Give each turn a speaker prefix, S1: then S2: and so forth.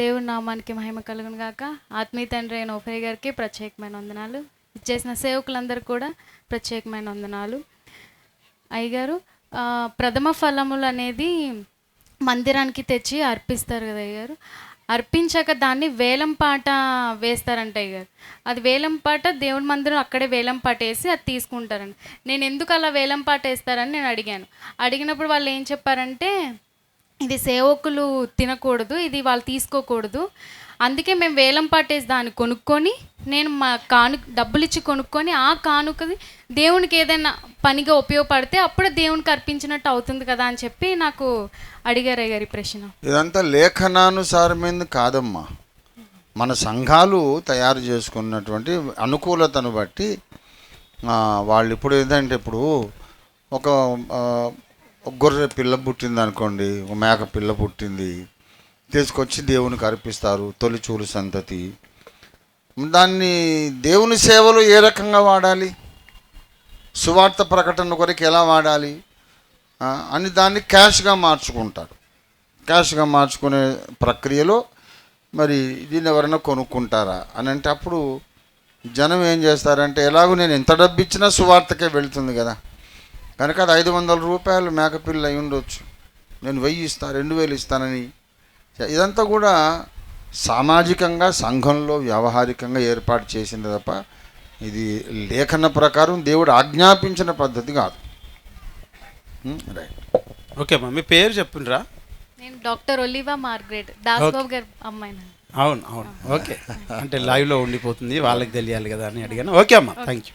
S1: దేవుడి నామానికి మహిమ కలుగును గాక. ఆత్మీయ తండ్రి అయిన ఓఫే గారికి ప్రత్యేకమైన వందనాలు. ఇచ్చేసిన సేవకులందరూ కూడా ప్రత్యేకమైన వందనాలు. అయ్యగారు ప్రథమ ఫలములు అనేది మందిరానికి తెచ్చి అర్పిస్తారు కదా అయ్యగారు. అర్పించాక దాన్ని వేలం పాట వేస్తారంట అయ్యగారు. అది వేలం పాట దేవుడి మందిరం అక్కడే వేలం పాట వేసి అది తీసుకుంటారండి నేను ఎందుకు అలా వేలం పాట వేస్తారని నేను అడిగాను. అడిగినప్పుడు వాళ్ళు ఏం చెప్పారంటే ఇది సేవకులు తినకూడదు ఇది వాళ్ళు తీసుకోకూడదు. అందుకే మేము వేలం పాటేసి దాన్ని కొనుక్కొని నేను మా కాను డబ్బులు ఇచ్చి కొనుక్కొని ఆ కానుకది దేవునికి ఏదైనా పనిగా ఉపయోగపడితే అప్పుడు దేవునికి అర్పించినట్టు అవుతుంది కదా అని చెప్పి నాకు అడిగారు గారి ప్రశ్న.
S2: ఇదంతా లేఖనానుసారమైంది కాదమ్మా. మన సంఘాలు తయారు చేసుకున్నటువంటి అనుకూలతను బట్టి వాళ్ళు ఇప్పుడు ఏంటంటే ఇప్పుడు ఒక గొర్రె పిల్ల పుట్టింది అనుకోండి ఒక మేక పిల్ల పుట్టింది తీసుకొచ్చి దేవునికి అర్పిస్తారు తొలిచూలు సంతతి. దాన్ని దేవుని సేవలు ఏ రకంగా వాడాలి? సువార్త ప్రకటన కొరకు ఎలా వాడాలి? అని దాన్ని క్యాష్గా మార్చుకుంటారు క్యాష్గా మార్చుకునే ప్రక్రియలో మరి దీన్ని ఎవరైనా కొనుక్కుంటారా? అని అంటే అప్పుడు జనం ఏం చేస్తారంటే ఎలాగో నేను ఎంత డబ్బు ఇచ్చినా సువార్తకే వెళ్తుంది కదా. కనుక అది ఐదు వందల రూపాయలు మేకపిల్ల అయి ఉండొచ్చు. నేను వెయ్యి ఇస్తా రెండు వేలు ఇస్తానని. ఇదంతా కూడా సామాజికంగా సంఘంలో వ్యవహారికంగా ఏర్పాటు చేసింది తప్ప ఇది లేఖన ప్రకారం దేవుడు ఆజ్ఞాపించిన పద్ధతి కాదు. రైట్.
S3: ఓకే అమ్మా మీ పేరు చెప్పుండ్రా?
S1: నేను డాక్టర్ ఒలివా మార్గ్రెట్ దాస్బాబు గారి అమ్మాయిని.
S3: అవును అవును. ఓకే. అంటే లైవ్లో ఉండిపోతుంది వాళ్ళకి తెలియాలి కదా అని అడిగాను. ఓకే అమ్మా థ్యాంక్ యూ